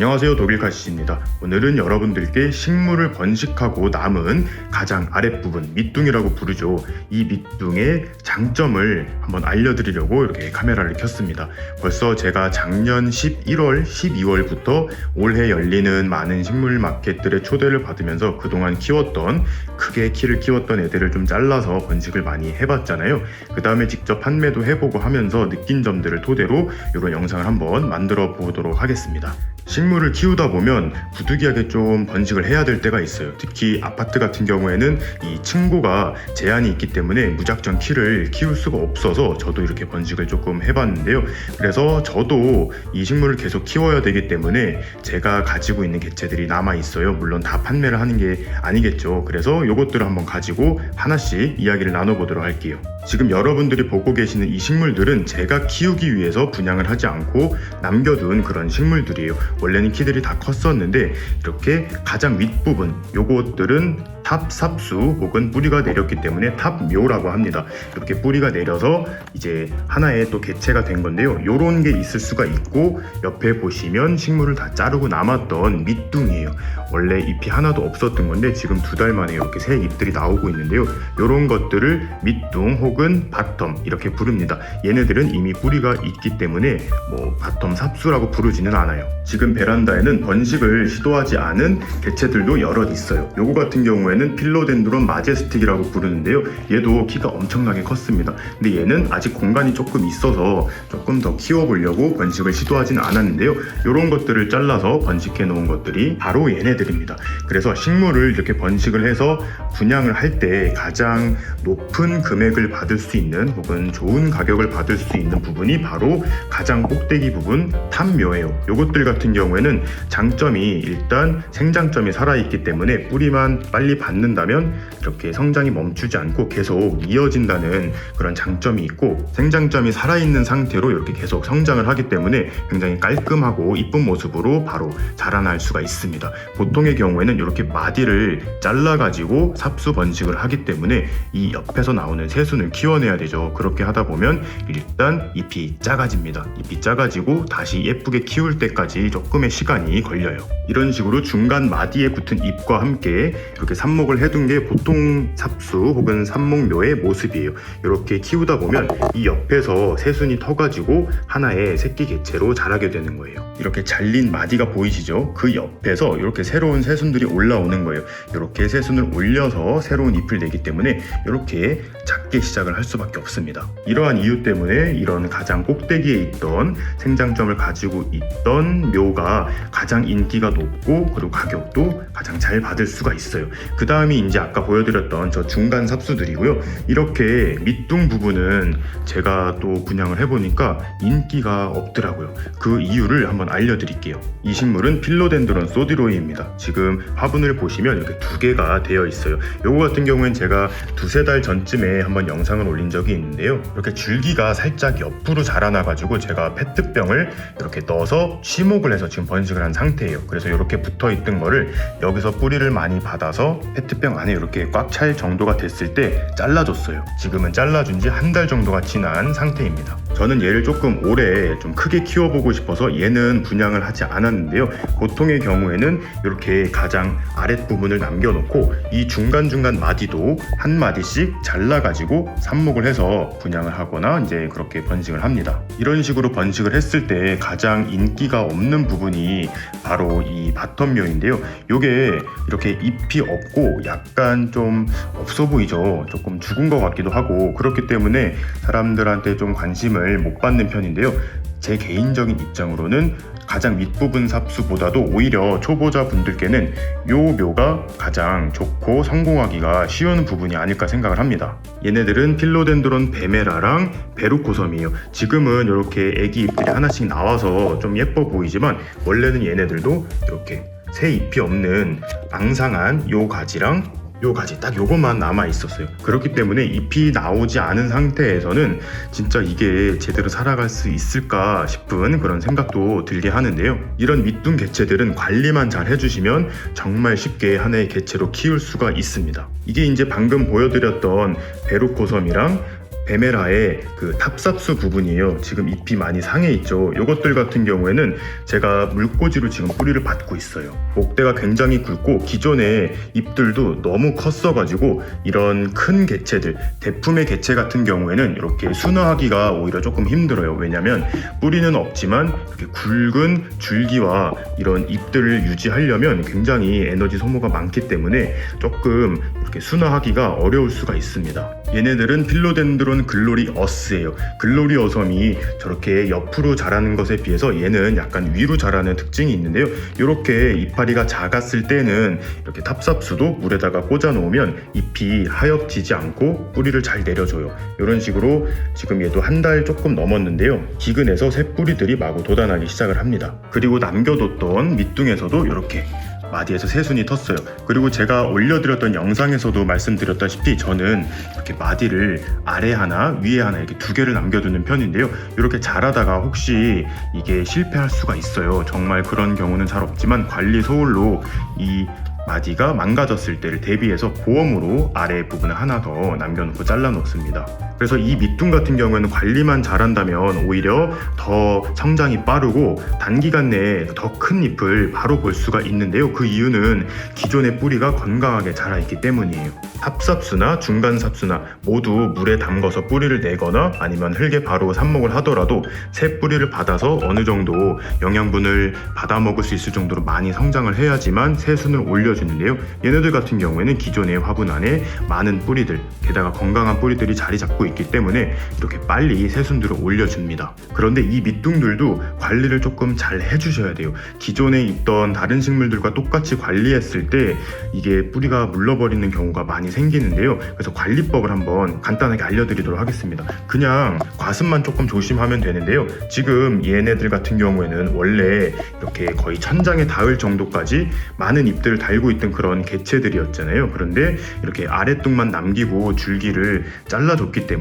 안녕하세요 독일카시입니다. 오늘은 여러분들께 식물을 번식하고 남은 가장 아랫부분 밑둥이라고 부르죠. 이 밑둥의 장점을 한번 알려드리려고 이렇게 카메라를 켰습니다. 벌써 제가 작년 11월, 12월부터 올해 열리는 많은 식물 마켓들의 초대를 받으면서 그동안 키웠던 크게 키를 키웠던 애들을 좀 잘라서 번식을 많이 해봤잖아요. 그 다음에 직접 판매도 해보고 하면서 느낀 점들을 토대로 이런 영상을 한번 만들어 보도록 하겠습니다. 식물 을 키우다 보면 부득이하게 좀 번식을 해야 될 때가 있어요. 특히 아파트 같은 경우에는 이 층고가 제한이 있기 때문에 무작정 키를 키울 수가 없어서 저도 이렇게 번식을 조금 해봤는데요. 그래서 저도 이 식물을 계속 키워야 되기 때문에 제가 가지고 있는 개체들이 남아 있어요. 물론 다 판매를 하는 게 아니겠죠. 그래서 이것들을 한번 가지고 하나씩 이야기를 나눠보도록 할게요. 지금 여러분들이 보고 계시는 이 식물들은 제가 키우기 위해서 분양을 하지 않고 남겨둔 그런 식물들이에요. 원래 는 키들이 다 컸었는데 이렇게 가장 윗부분 요것들은 탑삽수 혹은 뿌리가 내렸기 때문에 탑묘라고 합니다. 이렇게 뿌리가 내려서 이제 하나의 또 개체가 된 건데요. 요런 게 있을 수가 있고 옆에 보시면 식물을 다 자르고 남았던 밑둥이에요. 원래 잎이 하나도 없었던 건데 지금 두 달 만에 이렇게 새 잎들이 나오고 있는데요. 요런 것들을 밑둥 혹은 바텀 이렇게 부릅니다. 얘네들은 이미 뿌리가 있기 때문에 뭐 바텀 삽수라고 부르지는 않아요. 지금 베란다에는 번식을 시도하지 않은 개체들도 여럿 있어요. 요거 같은 경우에는 필로덴드론 마제스틱이라고 부르는데요. 얘도 키가 엄청나게 컸습니다. 근데 얘는 아직 공간이 조금 있어서 조금 더 키워보려고 번식을 시도하지는 않았는데요. 요런 것들을 잘라서 번식해 놓은 것들이 바로 얘네들입니다. 그래서 식물을 이렇게 번식을 해서 분양을 할 때 가장 높은 금액을 받을 수 있는 혹은 좋은 가격을 받을 수 있는 부분이 바로 가장 꼭대기 부분 탑묘예요. 요것들 같은 경우에는 장점이 일단 생장점이 살아있기 때문에 뿌리만 빨리 받는다면 이렇게 성장이 멈추지 않고 계속 이어진다는 그런 장점이 있고 생장점이 살아있는 상태로 이렇게 계속 성장을 하기 때문에 굉장히 깔끔하고 이쁜 모습으로 바로 자라날 수가 있습니다. 보통의 경우에는 이렇게 마디를 잘라가지고 삽수 번식을 하기 때문에 이 옆에서 나오는 새순을 키워내야 되죠. 그렇게 하다 보면 일단 잎이 작아집니다. 잎이 작아지고 다시 예쁘게 키울 때까지 조금의 시간이 걸려요. 이런 식으로 중간 마디에 붙은 잎과 함께 이렇게 삽목을 해둔 게 보통 삽수 혹은 삽목묘의 모습이에요. 이렇게 키우다 보면 이 옆에서 새순이 터가지고 하나의 새끼 개체로 자라게 되는 거예요. 이렇게 잘린 마디가 보이시죠? 그 옆에서 이렇게 새로운 새순들이 올라오는 거예요. 이렇게 새순을 올려 서 새로운 잎을 내기 때문에 이렇게 작게 시작을 할 수밖에 없습니다. 이러한 이유 때문에 이런 가장 꼭대기에 있던 생장점을 가지고 있던 묘가 가장 인기가 높고 그리고 가격도 가장 잘 받을 수가 있어요. 그 다음이 이제 아까 보여드렸던 저 중간 삽수들이고요. 이렇게 밑둥 부분은 제가 또 분양을 해보니까 인기가 없더라고요. 그 이유를 한번 알려드릴게요. 이 식물은 필로덴드론 소디로이입니다. 지금 화분을 보시면 이렇게 두 개가 되어 있어요. 요거 같은 경우엔 제가 두세 달 전쯤에 한번 영상을 올린 적이 있는데요. 이렇게 줄기가 살짝 옆으로 자라나가지고 제가 페트병을 이렇게 넣어서 치목을 해서 지금 번식을 한 상태예요. 그래서 이렇게 붙어 있던 거를 여기서 뿌리를 많이 받아서 페트병 안에 이렇게 꽉 찰 정도가 됐을 때 잘라줬어요. 지금은 잘라준 지 한 달 정도가 지난 상태입니다. 저는 얘를 조금 오래 좀 크게 키워보고 싶어서 얘는 분양을 하지 않았는데요. 보통의 경우에는 이렇게 가장 아랫부분을 남겨놓고 이 중간중간 마디도 한 마디씩 잘라가지고 삽목을 해서 분양을 하거나 이제 그렇게 번식을 합니다. 이런 식으로 번식을 했을 때 가장 인기가 없는 부분이 바로 이 바텀묘인데요. 요게 이렇게 잎이 없고 약간 좀 없어 보이죠. 조금 죽은 것 같기도 하고 그렇기 때문에 사람들한테 좀 관심을 못 받는 편인데요. 제 개인적인 입장으로는 가장 윗부분 삽수보다도 오히려 초보자 분들께는 요 묘가 가장 좋고 성공하기가 쉬운 부분이 아닐까 생각을 합니다. 얘네들은 필로덴드론 베메라랑 베루코섬이에요. 지금은 이렇게 애기 잎들이 하나씩 나와서 좀 예뻐 보이지만 원래는 얘네들도 이렇게 새 잎이 없는 앙상한 요 가지랑 요 가지 딱 요것만 남아 있었어요. 그렇기 때문에 잎이 나오지 않은 상태에서는 진짜 이게 제대로 살아갈 수 있을까 싶은 그런 생각도 들게 하는데요. 이런 밑둥 개체들은 관리만 잘 해주시면 정말 쉽게 하나의 개체로 키울 수가 있습니다. 이게 이제 방금 보여드렸던 베루코섬이랑 베메라의 그 탑삽수 부분이에요. 지금 잎이 많이 상해 있죠. 이것들 같은 경우에는 제가 물꽂이로 지금 뿌리를 받고 있어요. 목대가 굉장히 굵고 기존의 잎들도 너무 컸어가지고 이런 큰 개체들, 대품의 개체 같은 경우에는 이렇게 순화하기가 오히려 조금 힘들어요. 왜냐면 뿌리는 없지만 이렇게 굵은 줄기와 이런 잎들을 유지하려면 굉장히 에너지 소모가 많기 때문에 조금 순화하기가 어려울 수가 있습니다. 얘네들은 필로덴드론 글로리 어스예요. 글로리 어섬이 저렇게 옆으로 자라는 것에 비해서 얘는 약간 위로 자라는 특징이 있는데요. 이렇게 이파리가 작았을 때는 이렇게 탑삽수도 물에다가 꽂아 놓으면 잎이 하엽지지 않고 뿌리를 잘 내려줘요. 이런 식으로 지금 얘도 한 달 조금 넘었는데요. 기근에서 새 뿌리들이 마구 돋아나기 시작을 합니다. 그리고 남겨뒀던 밑둥에서도 이렇게 마디에서 새순이 텄어요. 그리고 제가 올려드렸던 영상에서도 말씀드렸다시피 저는 이렇게 마디를 아래 하나, 위에 하나 이렇게 두 개를 남겨두는 편인데요. 이렇게 자라다가 혹시 이게 실패할 수가 있어요. 정말 그런 경우는 잘 없지만 관리 소홀로 이 마디가 망가졌을 때를 대비해서 보험으로 아래 부분을 하나 더 남겨놓고 잘라 놓습니다. 그래서 이 밑둥 같은 경우에는 관리만 잘한다면 오히려 더 성장이 빠르고 단기간 내에 더 큰 잎을 바로 볼 수가 있는데요. 그 이유는 기존의 뿌리가 건강하게 자라있기 때문이에요. 합삽수나 중간삽수나 모두 물에 담궈서 뿌리를 내거나 아니면 흙에 바로 삽목을 하더라도 새 뿌리를 받아서 어느 정도 영양분을 받아 먹을 수 있을 정도로 많이 성장을 해야지만 새순을 올려주는데요. 얘네들 같은 경우에는 기존의 화분 안에 많은 뿌리들, 게다가 건강한 뿌리들이 자리 잡고 있기 때문에 이렇게 빨리 새순들을 올려줍니다. 그런데 이 밑둥들도 관리를 조금 잘 해주셔야 돼요. 기존에 있던 다른 식물들과 똑같이 관리했을 때 이게 뿌리가 물러버리는 경우가 많이 생기는데요. 그래서 관리법을 한번 간단하게 알려드리도록 하겠습니다. 그냥 과습만 조금 조심하면 되는데요. 지금 얘네들 같은 경우에는 원래 이렇게 거의 천장에 닿을 정도까지 많은 잎들을 달고 있던 그런 개체들이었잖아요. 그런데 이렇게 아래뚱만 남기고 줄기를 잘라줬기 때문에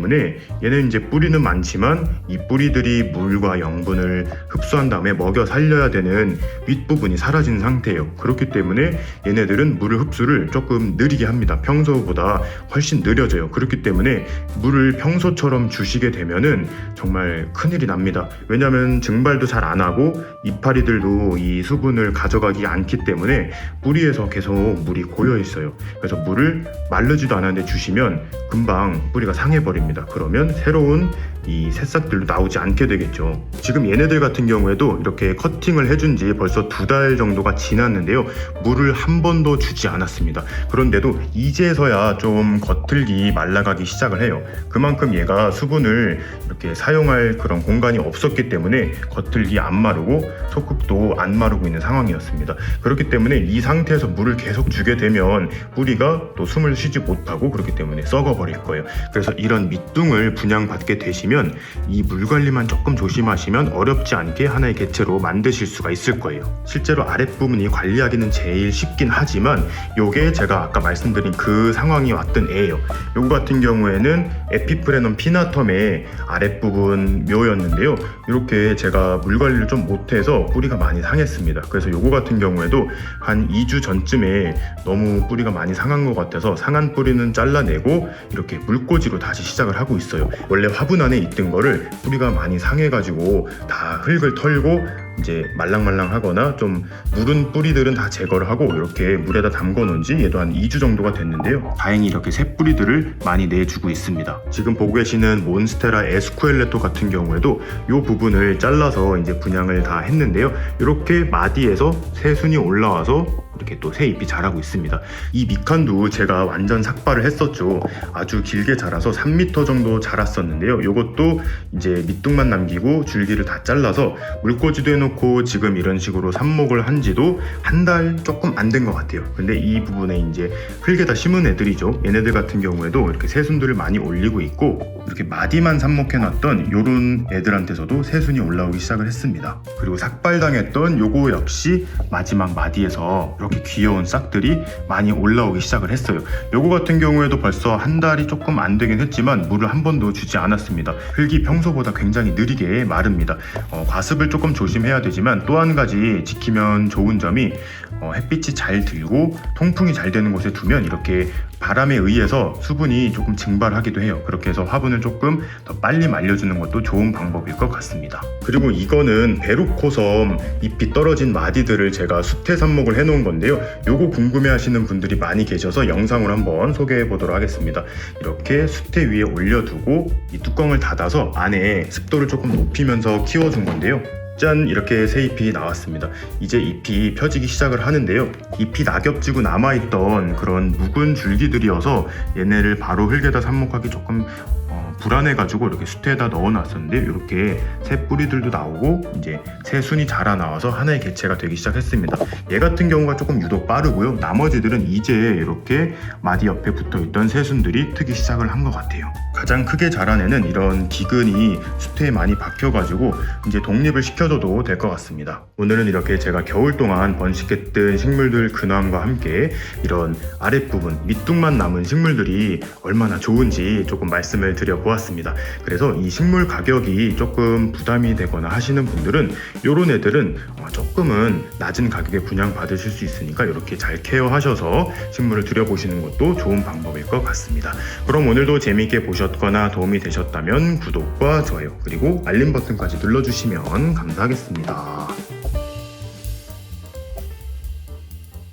얘는 이제 뿌리는 많지만 이 뿌리들이 물과 영분을 흡수한 다음에 먹여 살려야 되는 윗부분이 사라진 상태예요. 그렇기 때문에 얘네들은 물을 흡수를 조금 느리게 합니다. 평소보다 훨씬 느려져요. 그렇기 때문에 물을 평소처럼 주시게 되면은 정말 큰일이 납니다. 왜냐하면 증발도 잘 안 하고 이파리들도 이 수분을 가져가기 않기 때문에 뿌리에서 계속 물이 고여 있어요. 그래서 물을 마르지도 않았는데 주시면 금방 뿌리가 상해버립니다. 그러면 새로운 이 새싹들도 나오지 않게 되겠죠. 지금 얘네들 같은 경우에도 이렇게 커팅을 해준 지 벌써 두 달 정도가 지났는데요. 물을 한 번도 주지 않았습니다. 그런데도 이제서야 좀 겉들기 말라가기 시작을 해요. 그만큼 얘가 수분을 이렇게 사용할 그런 공간이 없었기 때문에 겉들기 안 마르고 속흙도 안 마르고 있는 상황이었습니다. 그렇기 때문에 이 상태에서 물을 계속 주게 되면 뿌리가 또 숨을 쉬지 못하고 그렇기 때문에 썩어버릴 거예요. 그래서 이런 밑둥을 분양받게 되시면 이 물 관리만 조금 조심하시면 어렵지 않게 하나의 개체로 만드실 수가 있을 거예요. 실제로 아랫부분이 관리하기는 제일 쉽긴 하지만 요게 제가 아까 말씀드린 그 상황이 왔던 애예요. 요거 같은 경우에는 에피프레넘 피나텀의 아랫부분 묘였는데요. 이렇게 제가 물 관리를 좀 못해서 뿌리가 많이 상했습니다. 그래서 요거 같은 경우에도 한 2주 전쯤에 너무 뿌리가 많이 상한 것 같아서 상한 뿌리는 잘라내고 이렇게 물꽂이로 다시 시작을 하고 있어요. 원래 화분 안에 있던 거를 뿌리가 많이 상해가지고 다 흙을 털고 이제 말랑말랑하거나 좀 무른 뿌리들은 다 제거를 하고 이렇게 물에다 담궈 놓은 지 얘도 한 2주 정도가 됐는데요. 다행히 이렇게 새 뿌리들을 많이 내주고 있습니다. 지금 보고 계시는 몬스테라 에스쿠엘레토 같은 경우에도 이 부분을 잘라서 이제 분양을 다 했는데요. 이렇게 마디에서 새순이 올라와서 이렇게 또 새 잎이 자라고 있습니다. 이 미칸도 제가 완전 삭발을 했었죠. 아주 길게 자라서 3m 정도 자랐었는데요. 이것도 이제 밑둥만 남기고 줄기를 다 잘라서 물꽂이도 해놓고 지금 이런 식으로 삽목을 한 지도 한 달 조금 안 된 것 같아요. 근데 이 부분에 이제 흙에다 심은 애들이죠. 얘네들 같은 경우에도 이렇게 새순들을 많이 올리고 있고 이렇게 마디만 삽목해놨던 요런 애들한테서도 새순이 올라오기 시작을 했습니다. 그리고 삭발당했던 요거 역시 마지막 마디에서 이렇게 귀여운 싹들이 많이 올라오기 시작을 했어요. 요거 같은 경우에도 벌써 한 달이 조금 안 되긴 했지만 물을 한 번도 주지 않았습니다. 흙이 평소보다 굉장히 느리게 마릅니다. 어, 과습을 조금 조심해야 되지만 또 한 가지 지키면 좋은 점이 어, 햇빛이 잘 들고 통풍이 잘 되는 곳에 두면 이렇게 바람에 의해서 수분이 조금 증발하기도 해요. 그렇게 해서 화분을 조금 더 빨리 말려주는 것도 좋은 방법일 것 같습니다. 그리고 이거는 베루코섬 잎이 떨어진 마디들을 제가 수태 삽목을 해놓은 건데요. 요거 궁금해하시는 분들이 많이 계셔서 영상을 한번 소개해 보도록 하겠습니다. 이렇게 수태 위에 올려두고 이 뚜껑을 닫아서 안에 습도를 조금 높이면서 키워준 건데요. 짠 이렇게 새 잎이 나왔습니다. 이제 잎이 펴지기 시작을 하는데요. 잎이 낙엽지고 남아있던 그런 묵은 줄기들이어서 얘네를 바로 흙에다 삽목하기 조금 어, 불안해가지고 이렇게 수태에다 넣어놨었는데 이렇게 새 뿌리들도 나오고 이제 새 순이 자라 나와서 하나의 개체가 되기 시작했습니다. 얘 같은 경우가 조금 유독 빠르고요. 나머지들은 이제 이렇게 마디 옆에 붙어있던 새순들이 트기 시작을 한 것 같아요. 가장 크게 자란 애는 이런 기근이 수태에 많이 박혀가지고 이제 독립을 시켜줘도 될 것 같습니다. 오늘은 이렇게 제가 겨울 동안 번식했던 식물들 근황과 함께 이런 아랫부분 밑둥만 남은 식물들이 얼마나 좋은지 조금 말씀을 드려보 았습니다. 그래서 이 식물 가격이 조금 부담이 되거나 하시는 분들은 이런 애들은 어, 조금은 낮은 가격에 분양 받으실 수 있으니까 이렇게 잘 케어하셔서 식물을 들여보시는 것도 좋은 방법일 것 같습니다. 그럼 오늘도 재미있게 보셨거나 도움이 되셨다면 구독과 좋아요 그리고 알림 버튼까지 눌러주시면 감사하겠습니다.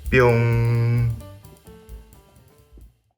뿅